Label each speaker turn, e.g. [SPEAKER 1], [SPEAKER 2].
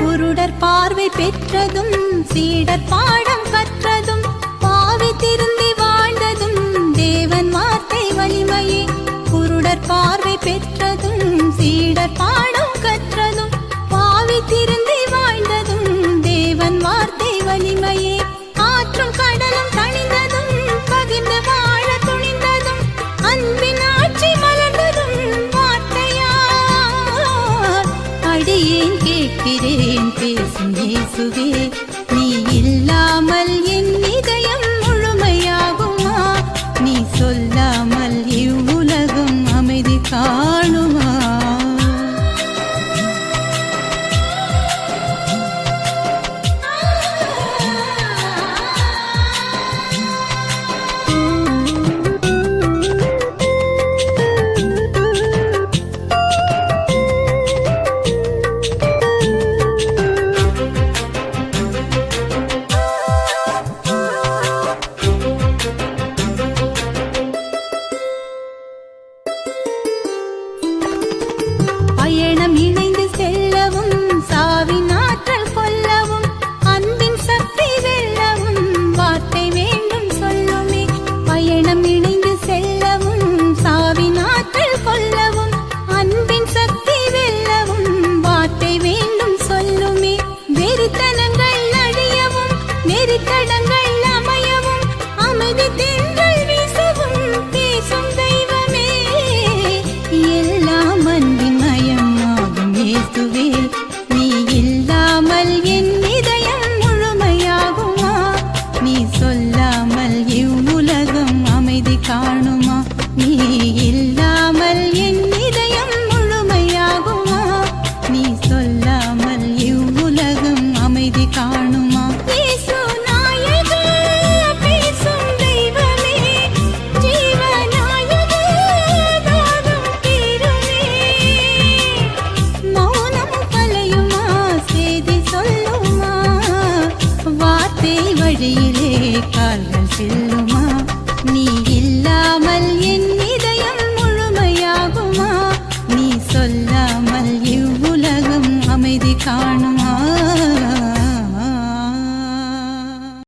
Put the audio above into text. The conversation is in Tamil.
[SPEAKER 1] குருடர் பார்வை பெற்றதும் சீடர் பாடம் கற்றதும் பாவி திருந்தி வாழ்ந்ததும் தேவன் வார்த்தை வலிமையே. குருடர் பார்வை பெற்றதும் சீடர் பாடம் கற்றதும் பாவி திருந்தி வாழ்ந்ததும் தேவன் வார்த்தை வலிமையே. பேசும் இயேசுவே No. பாதை வழியிலே கால்கள் செல்லுமா? நீ இல்லாமல் என்